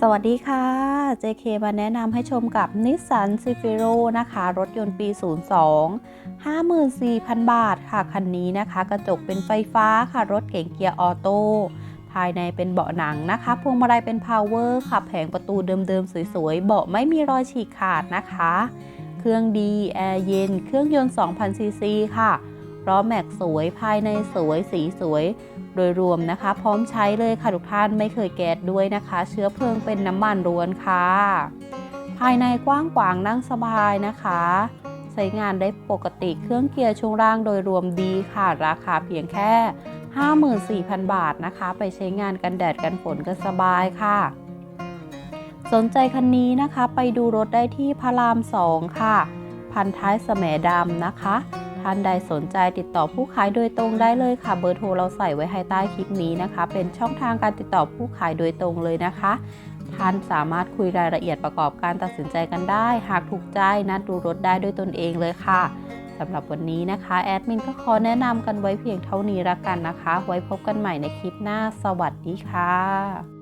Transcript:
สวัสดีค่ะ JK มาแนะนำให้ชมกับ Nissan c i f e r o นะคะ รถยนต์ปี 02 54,000 บาทค่ะ คันนี้นะคะ กระจกเป็นไฟฟ้าค่ะ รถเก๋งเกียร์ออโต้ ภายในเป็นเบาะหนังนะคะ พวงมาลัยเป็น power ค่ะ แผงประตูเดิมๆ สวยๆ เบาะไม่มีรอยฉีกขาดนะคะ เครื่องดี แอร์เย็น เครื่องยนต์ 2,000ซีซีค่ะ ล้อแม็กสวยภายในสวยสีสวย โดยรวมนะคะ พร้อมใช้เลยค่ะทุกท่านไม่เคยแก๊สด้วยนะคะ เชื้อเพลิงเป็นน้ำมันล้วนค่ะ ภายในกว้างขวางนั่งสบายนะคะ ใช้งานได้ปกติเครื่องเกียร์ช่วงล่างโดยรวมดีค่ะ ราคาเพียงแค่ 54,000 บาทนะคะ ไปใช้งานกันแดดกันฝนกันสบายค่ะ สนใจคันนี้นะคะ ไปดูรถได้ที่พระราม 2 ค่ะ พันท้ายแสมดำนะคะ ท่านใดสนใจติดต่อผู้ขายโดยตรงได้เลยค่ะ เบอร์โทรเราใส่ไว้ให้ใต้คลิปนี้นะคะ เป็นช่องทางการติดต่อผู้ขายโดยตรงเลยนะคะ ท่านสามารถคุยรายละเอียดประกอบการตัดสินใจกันได้ หากถูกใจนัดดูรถได้ด้วยตนเองเลยค่ะสำหรับวันนี้นะคะแอดมินก็ขอแนะนำกันไว้เพียงเท่านี้ละกันนะคะ ไว้พบกันใหม่ในคลิปหน้า สวัสดีค่ะ